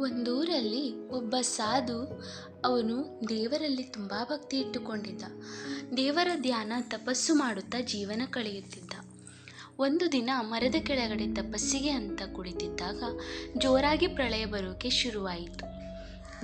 ಒಂದೂರಲ್ಲಿ ಒಬ್ಬ ಸಾಧು ಅವನು ದೇವರಲ್ಲಿ ತುಂಬ ಭಕ್ತಿ ಇಟ್ಟುಕೊಂಡಿದ್ದ. ದೇವರ ಧ್ಯಾನ ತಪಸ್ಸು ಮಾಡುತ್ತಾ ಜೀವನ ಕಳೆಯುತ್ತಿದ್ದ. ಒಂದು ದಿನ ಮರದ ಕೆಳಗಡೆ ತಪಸ್ಸಿಗೆ ಅಂತ ಕುಳಿತಿದ್ದಾಗ ಜೋರಾಗಿ ಪ್ರಳಯ ಬರೋಕೆ ಶುರುವಾಯಿತು.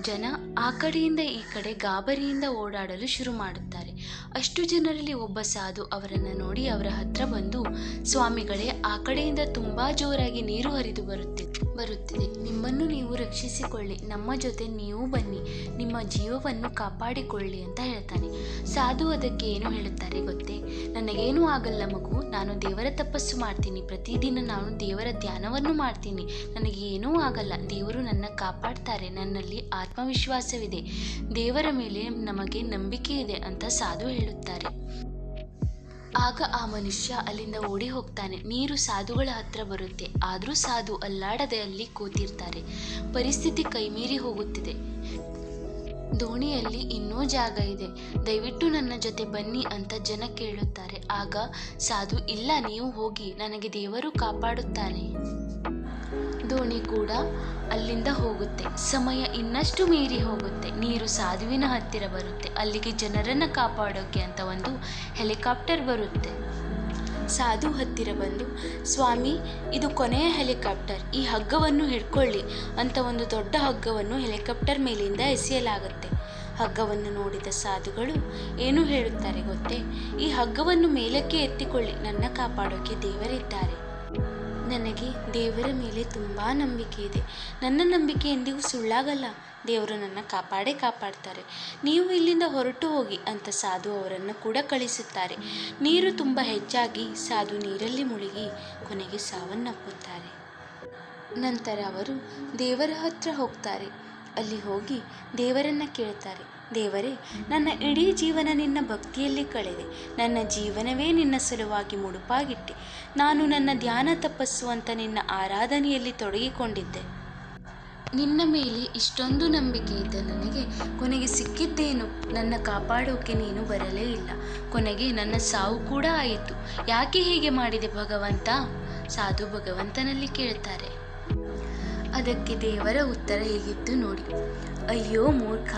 ಜನ ಆ ಕಡೆಯಿಂದ ಈ ಕಡೆ ಗಾಬರಿಯಿಂದ ಓಡಾಡಲು ಶುರು ಮಾಡುತ್ತಾರೆ. ಅಷ್ಟು ಜನರಲ್ಲಿ ಒಬ್ಬ ಸಾಧು ಅವರನ್ನು ನೋಡಿ ಅವರ ಹತ್ರ ಬಂದು, ಸ್ವಾಮಿಗಳೇ, ಆ ಕಡೆಯಿಂದ ತುಂಬ ಜೋರಾಗಿ ನೀರು ಹರಿದು ಬರುತ್ತಿದೆ. ಬರುತ್ತಿದೆ. ನಿಮ್ಮನ್ನು ನೀವು ರಕ್ಷಿಸಿಕೊಳ್ಳಿ. ನಮ್ಮ ಜೊತೆ ನೀವು ಬನ್ನಿ. ನಿಮ್ಮ ಜೀವವನ್ನು ಕಾಪಾಡಿಕೊಳ್ಳಿ ಅಂತ ಹೇಳ್ತಾನೆ. ಸಾಧು ಅದಕ್ಕೆ ಏನು ಹೇಳುತ್ತಾರೆ ಗೊತ್ತೇ? ನನಗೇನೂ ಆಗಲ್ಲ ಮಗು. ನಾನು ದೇವರ ತಪಸ್ಸು ಮಾಡ್ತೀನಿ. ಪ್ರತಿದಿನ ನಾನು ದೇವರ ಧ್ಯಾನವನ್ನು ಮಾಡ್ತೀನಿ. ನನಗೆ ಏನೂ ಆಗಲ್ಲ. ದೇವರು ನನ್ನ ಕಾಪಾಡ್ತಾರೆ. ನನ್ನಲ್ಲಿ ಆತ್ಮವಿಶ್ವಾಸವಿದೆ. ದೇವರ ಮೇಲೆ ನಮಗೆ ನಂಬಿಕೆ ಇದೆ ಅಂತ ಸಾಧು ಹೇಳುತ್ತಾರೆ. ಆಗ ಆ ಮನುಷ್ಯ ಅಲ್ಲಿಂದ ಓಡಿ ಹೋಗ್ತಾನೆ. ನೀರು ಸಾಧುಗಳ ಹತ್ರ ಬರುತ್ತೆ. ಆದರೂ ಸಾಧು ಅಲ್ಲಾಡದೆ ಅಲ್ಲಿ ಕೂತಿರ್ತಾರೆ. ಪರಿಸ್ಥಿತಿ ಕೈಮೀರಿ ಹೋಗುತ್ತಿದೆ. ದೋಣಿಯಲ್ಲಿ ಇನ್ನೂ ಜಾಗ ಇದೆ. ದಯವಿಟ್ಟು ನನ್ನ ಜೊತೆ ಬನ್ನಿ ಅಂತ ಜನ ಕೇಳುತ್ತಾರೆ. ಆಗ ಸಾಧು, ಇಲ್ಲ, ನೀವು ಹೋಗಿ. ನನಗೆ ದೇವರು ಕಾಪಾಡುತ್ತಾನೆ. ದೋಣಿ ಕೂಡ ಅಲ್ಲಿಂದ ಹೋಗುತ್ತೆ. ಸಮಯ ಇನ್ನಷ್ಟು ಮೀರಿ ಹೋಗುತ್ತೆ. ನೀರು ಸಾಧುವಿನ ಹತ್ತಿರ ಬರುತ್ತೆ. ಅಲ್ಲಿಗೆ ಜನರನ್ನು ಕಾಪಾಡೋಕೆ ಅಂತ ಒಂದು ಹೆಲಿಕಾಪ್ಟರ್ ಬರುತ್ತೆ. ಸಾಧು ಹತ್ತಿರ ಬಂದು, ಸ್ವಾಮಿ, ಇದು ಕೊನೆಯ ಹೆಲಿಕಾಪ್ಟರ್. ಈ ಹಗ್ಗವನ್ನು ಹಿಡ್ಕೊಳ್ಳಿ ಅಂತ ಒಂದು ದೊಡ್ಡ ಹಗ್ಗವನ್ನು ಹೆಲಿಕಾಪ್ಟರ್ ಮೇಲಿಂದ ಎಸೆಯಲಾಗುತ್ತೆ. ಹಗ್ಗವನ್ನು ನೋಡಿದ ಸಾಧುಗಳು ಏನು ಹೇಳುತ್ತಾರೆ ಗೊತ್ತೇ? ಈ ಹಗ್ಗವನ್ನು ಮೇಲಕ್ಕೆ ಎತ್ತಿಕೊಳ್ಳಿ. ನನ್ನ ಕಾಪಾಡೋಕೆ ದೇವರಿದ್ದಾರೆ. ನನಗೆ ದೇವರ ಮೇಲೆ ತುಂಬ ನಂಬಿಕೆ ಇದೆ. ನನ್ನ ನಂಬಿಕೆ ಎಂದಿಗೂ ಸುಳ್ಳಾಗಲ್ಲ. ದೇವರು ನನ್ನ ಕಾಪಾಡೇ ಕಾಪಾಡ್ತಾರೆ. ನೀವು ಇಲ್ಲಿಂದ ಹೊರಟು ಹೋಗಿ ಅಂತ ಸಾಧು ಅವರನ್ನು ಕೂಡ ಕಳಿಸುತ್ತಾರೆ. ನೀರು ತುಂಬ ಹೆಚ್ಚಾಗಿ ಸಾಧು ನೀರಲ್ಲಿ ಮುಳುಗಿ ಕೊನೆಗೆ ಸಾವನ್ನಪ್ಪುತ್ತಾರೆ. ನಂತರ ಅವರು ದೇವರ ಹತ್ರ ಹೋಗ್ತಾರೆ. ಅಲ್ಲಿ ಹೋಗಿ ದೇವರನ್ನ ಕೇಳ್ತಾರೆ. ದೇವರೇ, ನನ್ನ ಇಡೀ ಜೀವನ ನಿನ್ನ ಭಕ್ತಿಯಲ್ಲಿ ಕಳೆದೆ. ನನ್ನ ಜೀವನವೇ ನಿನ್ನ ಸಲುವಾಗಿ ಮುಡುಪಾಗಿಟ್ಟೆ. ನಾನು ನನ್ನ ಧ್ಯಾನ ತಪಸ್ಸು ಅಂತ ನಿನ್ನ ಆರಾಧನೆಯಲ್ಲಿ ತೊಡಗಿಕೊಂಡಿದ್ದೆ. ನಿನ್ನ ಮೇಲೆ ಇಷ್ಟೊಂದು ನಂಬಿಕೆ ಇದ್ದ ನನಗೆ ಕೊನೆಗೆ ಸಿಕ್ಕಿದ್ದೇನು? ನನ್ನ ಕಾಪಾಡೋಕೆ ನೀನು ಬರಲೇ ಇಲ್ಲ. ಕೊನೆಗೆ ನನ್ನ ಸಾವು ಕೂಡ ಆಯಿತು. ಯಾಕೆ ಹೀಗೆ ಮಾಡಿದೆ ಭಗವಂತ? ಸಾಧು ಭಗವಂತನಲ್ಲಿ ಕೇಳ್ತಾರೆ. ಅದಕ್ಕೆ ದೇವರ ಉತ್ತರ ಹೇಗಿತ್ತು ನೋಡಿ. ಅಯ್ಯೋ ಮೂರ್ಖ,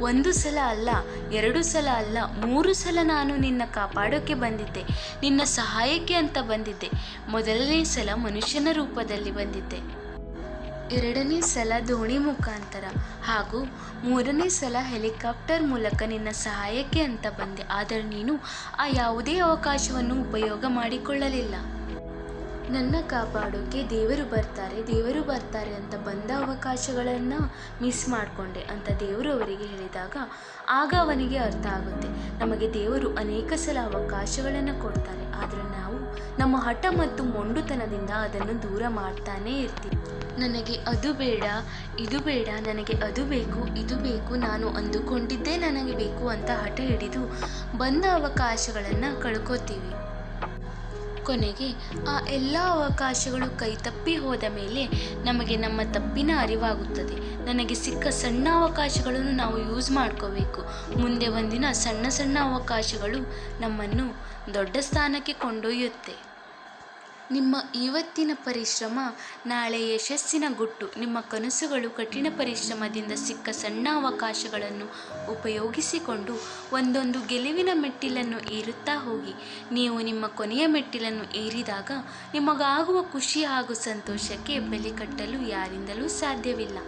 ಒಂದು ಸಲ ಅಲ್ಲ, ಎರಡು ಸಲ ಅಲ್ಲ, ಮೂರು ಸಲ ನಾನು ನಿನ್ನ ಕಾಪಾಡೋಕ್ಕೆ ಬಂದಿದ್ದೆ, ನಿನ್ನ ಸಹಾಯಕ್ಕೆ ಅಂತ ಬಂದಿದ್ದೆ. ಮೊದಲನೇ ಸಲ ಮನುಷ್ಯನ ರೂಪದಲ್ಲಿ ಬಂದಿದ್ದೆ. ಎರಡನೇ ಸಲ ದೋಣಿ ಮುಖಾಂತರ ಹಾಗೂ ಮೂರನೇ ಸಲ ಹೆಲಿಕಾಪ್ಟರ್ ಮೂಲಕ ನಿನ್ನ ಸಹಾಯಕ್ಕೆ ಅಂತ ಬಂದೆ. ಆದರೆ ನೀನು ಆ ಯಾವುದೇ ಅವಕಾಶವನ್ನು ಉಪಯೋಗ ಮಾಡಿಕೊಳ್ಳಲಿಲ್ಲ. ನನ್ನ ಕಾಪಾಡೋಕೆ ದೇವರು ಬರ್ತಾರೆ ದೇವರು ಬರ್ತಾರೆ ಅಂತ ಬಂದ ಅವಕಾಶಗಳನ್ನು ಮಿಸ್ ಮಾಡಿಕೊಂಡೆ ಅಂತ ದೇವರು ಅವರಿಗೆ ಹೇಳಿದಾಗ ಆಗ ಅವನಿಗೆ ಅರ್ಥ ಆಗುತ್ತೆ. ನಮಗೆ ದೇವರು ಅನೇಕ ಸಲ ಅವಕಾಶಗಳನ್ನು ಕೊಡ್ತಾರೆ, ಆದರೆ ನಾವು ನಮ್ಮ ಹಠ ಮತ್ತು ಮೊಂಡುತನದಿಂದ ಅದನ್ನು ದೂರ ಮಾಡ್ತಾನೇ ಇರ್ತೀವಿ. ನನಗೆ ಅದು ಬೇಡ, ಇದು ಬೇಡ, ನನಗೆ ಅದು ಬೇಕು, ಇದು ಬೇಕು, ನಾನು ಅಂದುಕೊಂಡಿದ್ದೇ ನನಗೆ ಬೇಕು ಅಂತ ಹಠ ಹಿಡಿದು ಬಂದ ಅವಕಾಶಗಳನ್ನು ಕಳ್ಕೊತೀವಿ. ಕೊನೆಗೆ ಆ ಎಲ್ಲ ಅವಕಾಶಗಳು ಕೈತಪ್ಪಿ ಹೋದ ಮೇಲೆ ನಮಗೆ ನಮ್ಮ ತಪ್ಪಿನ ಅರಿವಾಗುತ್ತದೆ. ನನಗೆ ಸಿಕ್ಕ ಸಣ್ಣ ಅವಕಾಶಗಳನ್ನು ನಾವು ಯೂಸ್ ಮಾಡ್ಕೋಬೇಕು. ಮುಂದೆ ಒಂದಿನ ಸಣ್ಣ ಸಣ್ಣ ಅವಕಾಶಗಳು ನಮ್ಮನ್ನು ದೊಡ್ಡ ಸ್ಥಾನಕ್ಕೆ ಕೊಂಡೊಯ್ಯುತ್ತೆ. ನಿಮ್ಮ ಇವತ್ತಿನ ಪರಿಶ್ರಮ ನಾಳೆ ಯಶಸ್ಸಿನ ಗುಟ್ಟು. ನಿಮ್ಮ ಕನಸುಗಳು ಕಠಿಣ ಪರಿಶ್ರಮದಿಂದ ಸಿಕ್ಕ ಸಣ್ಣ ಅವಕಾಶಗಳನ್ನು ಉಪಯೋಗಿಸಿಕೊಂಡು ಒಂದೊಂದು ಗೆಲುವಿನ ಮೆಟ್ಟಿಲನ್ನು ಏರುತ್ತಾ ಹೋಗಿ. ನೀವು ನಿಮ್ಮ ಕೊನೆಯ ಮೆಟ್ಟಿಲನ್ನು ಏರಿದಾಗ ನಿಮಗಾಗುವ ಖುಷಿ ಹಾಗೂ ಸಂತೋಷಕ್ಕೆ ಬೆಲೆ ಕಟ್ಟಲು ಯಾರಿಂದಲೂ ಸಾಧ್ಯವಿಲ್ಲ.